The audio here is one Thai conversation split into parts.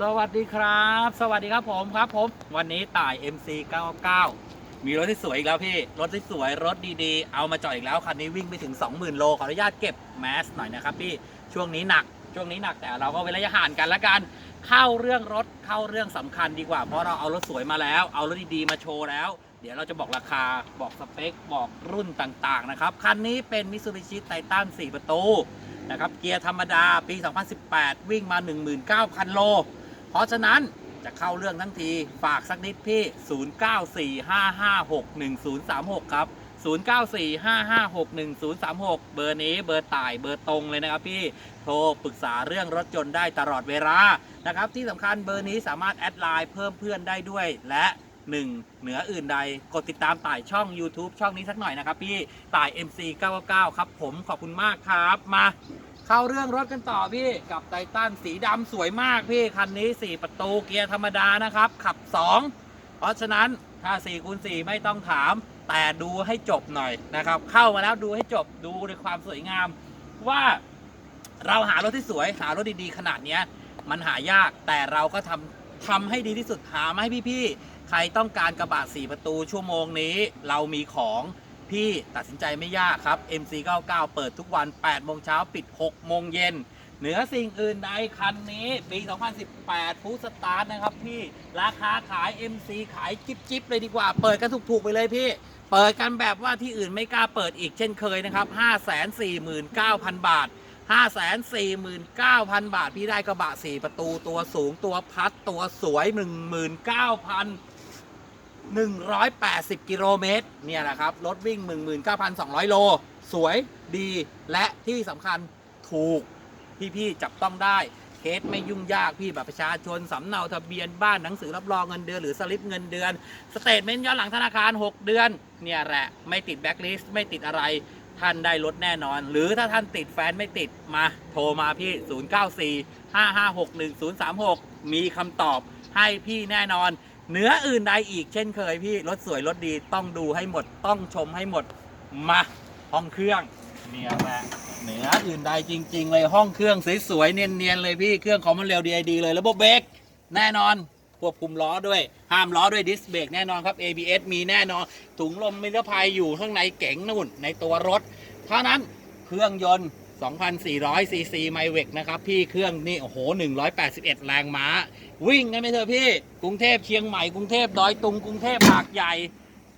สวัสดีครับ สวัสดีครับผมครับผม วันนี้ต่าย MC 99 มีรถที่สวยอีกแล้วพี่ รถที่สวยรถดีๆ เอามาจอดอีกแล้ว คันนี้วิ่งไปถึง 20,000 โล ขออนุญาตเก็บแมสหน่อยนะครับพี่ ช่วงนี้หนัก ช่วงนี้หนักแต่เราก็เว้นระยะห่างกันละกัน เข้าเรื่องรถ เข้าเรื่องสำคัญดีกว่า เพราะเราเอารถสวยมาแล้ว เอารถดีๆมาโชว์แล้ว เดี๋ยวเราจะบอกราคา บอกสเปค บอกรุ่นต่างๆนะครับ คันนี้เป็น Mitsubishi Titan 4 ประตู นะครับ เกียร์ธรรมดา ปี 2018 วิ่งมา 19,000 โล เพราะฉะนั้นจะเข้าเรื่องทั้งทีฝากสักนิดพี่ 0945561036 ครับ 0945561036 เบอร์นี้เบอร์ต่ายเบอร์ตรงเลยนะครับพี่ โทรปรึกษาเรื่องรถยนต์ได้ตลอดเวลานะครับ ที่สำคัญเบอร์นี้สามารถแอดไลน์เพิ่มเพื่อนได้ด้วยและ 1 เหนืออื่นใด กดติดตามต่ายช่อง YouTube ช่องนี้สักหน่อยนะครับพี่ ต่าย MC 999 ครับผมขอบคุณมากครับมา เข้าเรื่องรถกันต่อพี่กับไททันสีดำสวยมากพี่คันนี้ 4 ประตูเกียร์ธรรมดานะครับ ขับ 2 เพราะฉะนั้นถ้า4คูณ4ไม่ต้องถาม แต่ดูให้จบหน่อยนะครับ เข้ามาแล้วดูให้จบดูในความสวยงามว่าเราหารถที่สวยหารถดีๆ ขนาดเนี้ย มันหายากแต่เราก็ทำทำให้ดีที่สุดหามาให้พี่ๆ ใครต้องการกระบะ4ประตูชั่วโมงนี้ เรามีของ พี่ตัดสินใจไม่ยากครับ MC99 เปิดทุกวัน 8 โมงเช้าปิด 6 โมงเย็น เหนือสิ่งอื่นใดคันนี้ ปี 2018ฟูสตาร์ทนะครับพี่ ราคาขาย MC ขายจิ๊บจิบๆเลยดีกว่า เปิดกันถูกๆไปเลยพี่ เปิดกันแบบว่าที่อื่นไม่กล้าเปิดอีกเช่นเคยนะครับ 549,000 บาท 549,000 บาท พี่ได้กระบะ 4 ประตูตัวสูงตัวพัดตัวสวย 19,000 180 กิโลเมตรเนี่ยแหละครับ รถวิ่ง 19,200 โล สวยดีและที่สำคัญถูก พี่ๆจับต้องได้เคสไม่ยุ่งยากพี่แบบประชาชนสำเนาทะเบียนบ้านหนังสือรับรองเงินเดือนหรือสลิปเงินเดือนสเตทเมนต์ย้อนหลังธนาคาร 6 เดือน เนี่ยแหละ ไม่ติดแบ็คลิสต์ไม่ติดอะไรท่านได้รถแน่นอน หรือถ้าท่านติดแฟนไม่ติดมา โทรมาพี่ 0945561036 มีคำตอบให้พี่แน่นอน เหนืออื่นใดอีกเช่นเคยพี่ รถสวยรถดีต้องดูให้หมดต้องชมให้หมดมาห้องเครื่องเนี่ยแหละเหนืออื่นใดจริง ๆ เลยห้องเครื่องสวยๆเนียนๆเลยพี่เครื่องของมันเร็วดีเลยระบบเบรกแน่นอนควบคุมล้อด้วย ห้ามล้อด้วยดิสเบรกแน่นอนครับ ABS มีแน่นอน ถุงลมมิรภัยอยู่ข้างในเก๋งนู่นในตัวรถ เท่านั้นเครื่องยนต์ 2,400ซีซีไมเวกนะครับ พี่เครื่องนี่ โอ้โห 181 แรงม้า วิ่งกันไหมเถอพี่ กรุงเทพเชียงใหม่ กรุงเทพดอยตุง กรุงเทพหากใหญ่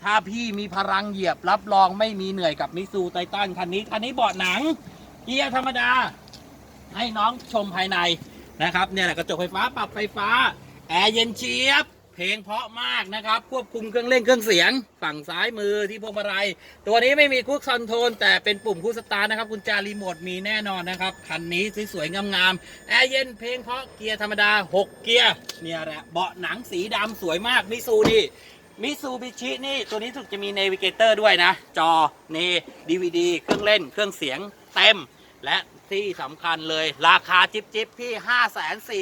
ถ้าพี่มีพลังเหยียบรับรองไม่มีเหนื่อยกับมิซูไททันคันนี้ คันนี้เบาะหนังเกียร์ธรรมดา ให้น้องชมภายในนะครับ เนี่ยแหละกระจกไฟฟ้าปรับไฟฟ้า แอร์เย็นเชียบ เพลงเพราะมากนะครับ ควบคุมเครื่องเล่นเครื่องเสียง ฝั่งซ้ายมือที่พวงมาลัยตัวนี้ไม่มีคุกคอนโทรลแต่เป็นปุ่มคุกสตาร์นะครับกุญแจรีโมทมีแน่นอนนะครับ คันนี้สวยๆงามๆแอร์เย็นเพลงเพราะเกียร์ธรรมดา 6 เกียร์เนี่ยแหละเบาะหนังสีดำสวยมากมิซูนี่มิซูบิชินี่ตัวนี้ถูกจะมีเนวิเกเตอร์ด้วยนะ จอเนดีวีดีเครื่องเล่นเครื่องเสียงเต็ม และที่สำคัญเลยราคาจิ๊บจิบพี่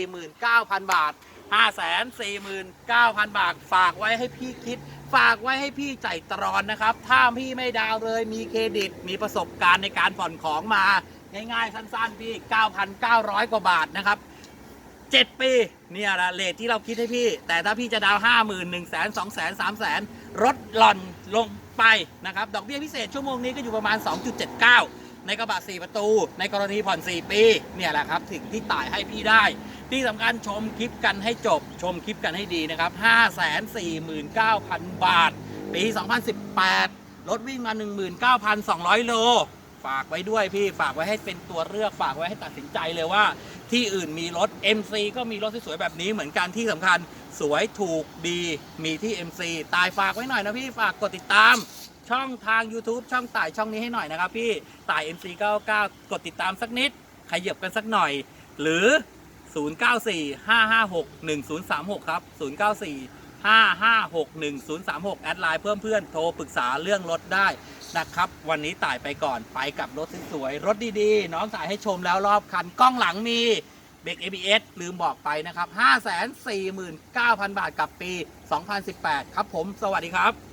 549,000 บาท 549,000 บาท ฝากไว้ให้พี่คิด ฝากไว้ให้พี่ใจตรอนนะครับ ถ้าพี่ไม่ดาวเลยมีเครดิต มีประสบการณ์ในการผ่อนของมา ง่ายๆ สั้นๆ พี่ 9,900 กว่าบาทนะครับ7 ปี เนี่ยละเลทที่เราคิดให้พี่ แต่ถ้าพี่จะดาวห้าหมื่นหนึ่งแสนสองแสนสามแสนลดหล่อนลงไปนะครับ ดอกเบี้ยพิเศษชั่วโมงนี้ก็อยู่ประมาณ 2.79 ในกระบะ 4 ประตู ในกรณีผ่อน 4 ปี เนี่ยแหละครับ ถึงที่ต่ายให้พี่ได้ ที่สำคัญชมคลิปกันให้จบ ชมคลิปกันให้ดีนะครับ 549,000 บาท ปี 2018 รถวิ่งมา 19,200 โล ฝากไว้ด้วยพี่ ฝากไว้ให้เป็นตัวเลือก ฝากไว้ให้ตัดสินใจเลยว่า ที่อื่นมีรถ MC ก็มีรถสวยๆแบบนี้เหมือนกันที่สำคัญสวยถูกดีมีที่ MC ตายฝากไว้หน่อยนะพี่ ฝากกดติดตามช่องทาง YouTube ช่องต่ายช่องนี้ให้หน่อยนะครับพี่ต่าย MC 99 กดติดตามสักนิด ขยับกันสักหน่อย หรือ 0945561036 ครับ 094 5561036 แอดไลน์เพิ่มเพื่อนโทรปรึกษาเรื่องรถได้นะครับ วันนี้ต่ายไปก่อนไปกับรถสวยๆรถดีๆ น้องต่ายให้ชมแล้วรอบคันกล้องหลังมีเบรก ABS ลืมบอกไปนะครับ 549,000 บาทกับปี 2018 ครับผม สวัสดีครับ